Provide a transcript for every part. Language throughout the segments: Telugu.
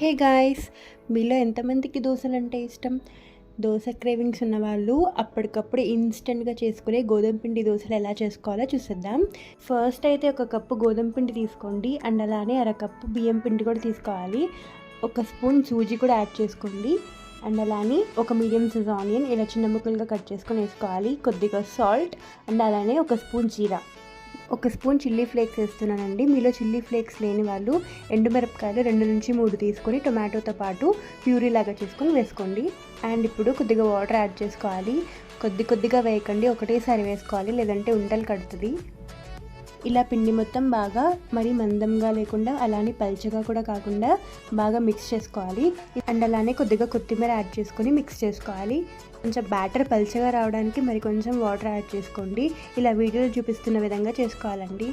హే గాయస్ మీలో ఎంతమందికి దోశలు అంటే ఇష్టం? దోశ క్రేవింగ్స్ ఉన్న వాళ్ళు అప్పటికప్పుడు ఇన్స్టెంట్గా చేసుకునే గోధుమ పిండి దోశలు ఎలా చేసుకోవాలో చూసేద్దాం. ఫస్ట్ అయితే ఒక కప్పు గోధుమ పిండి తీసుకోండి. అండ్ అలానే అరకప్పు బియ్యం పిండి కూడా తీసుకోవాలి. ఒక స్పూన్ సూజీ కూడా యాడ్ చేసుకోండి. అండ్ అలానే ఒక మీడియం సైజ్ ఆనియన్ ఇలా చిన్న ముక్కలుగా కట్ చేసుకొని వేసుకోవాలి. కొద్దిగా సాల్ట్ అండ్ అలానే ఒక స్పూన్ జీరా. ఒక స్పూన్ చిల్లీ ఫ్లేక్స్ వేస్తున్నానండి. మీలో చిల్లీ ఫ్లేక్స్ లేని వాళ్ళు ఎండుమిరపకాయలు రెండు నుంచి మూడు తీసుకొని టొమాటోతో పాటు ప్యూరీ లాగా చేసుకొని వేసుకోండి. అండ్ ఇప్పుడు కొద్దిగా వాటర్ యాడ్ చేసుకోవాలి. కొద్ది కొద్దిగా వేయకండి. ఒకటేసారి వేసుకోవాలి. లేదంటే ఉంటలు కడుతుంది. ఇలా పిండి మొత్తం బాగా మరి మందంగా లేకుండా అలానే పల్చగా కూడా కాకుండా బాగా మిక్స్ చేసుకోవాలి. అండ్ అలానే కొద్దిగా కొత్తిమీర యాడ్ చేసుకొని మిక్స్ చేసుకోవాలి. కొంచెం బ్యాటర్ పల్చగా రావడానికి మరి కొంచెం వాటర్ యాడ్ చేసుకోండి. ఇలా వీడియోలో చూపిస్తున్న విధంగా చేసుకోవాలండి.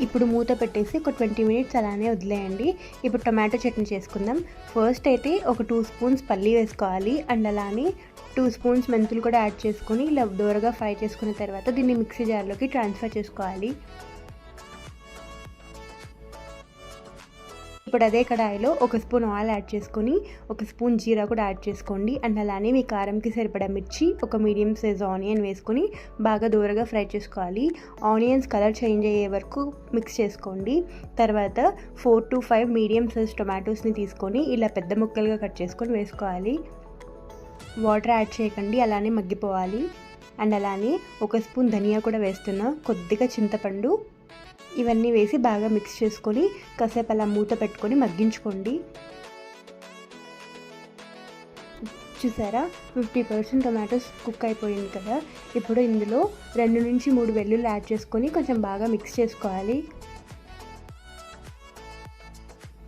ఇప్పుడు మూత పెట్టేసి ఒక ట్వంటీ మినిట్స్ అలానే వదిలేయండి. ఇప్పుడు టొమాటో చట్నీ చేసుకుందాం. ఫస్ట్ అయితే ఒక టూ స్పూన్స్ పల్లీ వేసుకోవాలి. అండ్ అలానే టూ స్పూన్స్ మెంతులు కూడా యాడ్ చేసుకొని ఇలా దూరగా ఫ్రై చేసుకున్న తర్వాత దీన్ని మిక్సీ జార్లోకి ట్రాన్స్ఫర్ చేసుకోవాలి. ఇప్పుడు అదే కడాయిలో ఒక స్పూన్ ఆయిల్ యాడ్ చేసుకొని ఒక స్పూన్ జీరా కూడా యాడ్ చేసుకోండి. అండ్ అలానే మీ కారంకి సరిపడా మిర్చి ఒక మీడియం సైజ్ ఆనియన్ వేసుకొని బాగా దూరగా ఫ్రై చేసుకోవాలి. ఆనియన్స్ కలర్ చేంజ్ అయ్యే వరకు మిక్స్ చేసుకోండి. తర్వాత four to five medium size టొమాటోస్ని తీసుకొని ఇలా పెద్ద ముక్కలుగా కట్ చేసుకొని వేసుకోవాలి. వాటర్ యాడ్ చేయకండి అలానే మగ్గిపోవాలి. అండ్ అలానే ఒక స్పూన్ ధనియా కూడా వేస్తున్నా కొద్దిగా చింతపండు ఇవన్నీ వేసి బాగా మిక్స్ చేసుకొని కాసేపు అలా మూత పెట్టుకొని మగ్గించుకోండి. చూసారా? ఫిఫ్టీ పర్సెంట్ టొమాటోస్ కుక్ అయిపోయింది కదా? ఇప్పుడు ఇందులో రెండు నుంచి మూడు వెల్లుల్లి యాడ్ చేసుకొని కొంచెం బాగా మిక్స్ చేసుకోవాలి.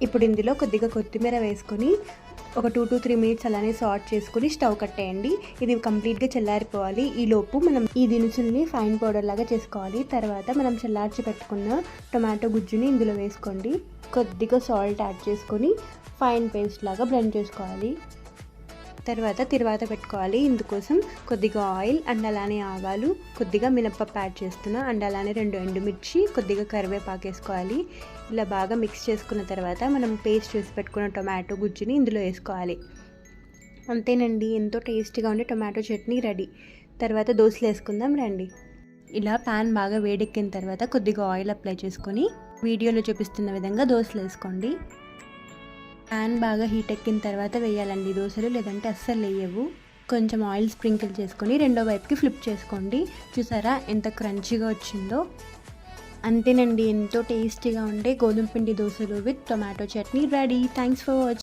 ఇప్పుడు ఇందులో కొద్దిగా కొత్తిమీర వేసుకొని ఒక టూ టు త్రీ మినిట్స్ అలానే సార్ట్ చేసుకుని స్టవ్ కట్టేయండి. ఇది కంప్లీట్గా చల్లారిపోవాలి. ఈ లోపు మనం ఈ దినుసుల్ని ఫైన్ పౌడర్ లాగా చేసుకోవాలి. తర్వాత మనం చల్లార్చి పెట్టుకున్న టొమాటో గుజ్జుని ఇందులో వేసుకోండి. కొద్దిగా సాల్ట్ యాడ్ చేసుకొని ఫైన్ పేస్ట్ లాగా బ్లెండ్ చేసుకోవాలి. తర్వాత తిరువాత పెట్టుకోవాలి. ఇందుకోసం కొద్దిగా ఆయిల్ అండ్ అలానే ఆవాలు కొద్దిగా మినప్పప్పు యాడ్ చేస్తున్నా. అండ్ అలానే రెండు ఎండుమిర్చి కొద్దిగా కరివేపాకు వేసుకోవాలి. ఇలా బాగా మిక్స్ చేసుకున్న తర్వాత మనం పేస్ట్ చేసి పెట్టుకున్న టొమాటో గుజ్జుని ఇందులో వేసుకోవాలి. అంతేనండి. ఎంతో టేస్టీగా ఉండే టొమాటో చట్నీ రెడీ. తర్వాత దోశలు వేసుకుందాం రండి. ఇలా ప్యాన్ బాగా వేడెక్కిన తర్వాత కొద్దిగా ఆయిల్ అప్లై చేసుకొని వీడియోలో చూపిస్తున్న విధంగా దోశలు వేసుకోండి. ప్యాన్ బాగా హీట్ ఎక్కిన తర్వాత వేయాలండి. దోశలు లేదంటే అస్సలు వేయవు కొంచెం ఆయిల్ స్ప్రింకిల్ చేసుకొని రెండో వైపుకి ఫ్లిప్ చేసుకోండి. చూసారా ఎంత క్రంచీగా వచ్చిందో? అంతేనండి ఎంతో టేస్టీగా ఉండే గోధుమ పిండి దోశలు with tomato chutney ready. Thanks for watching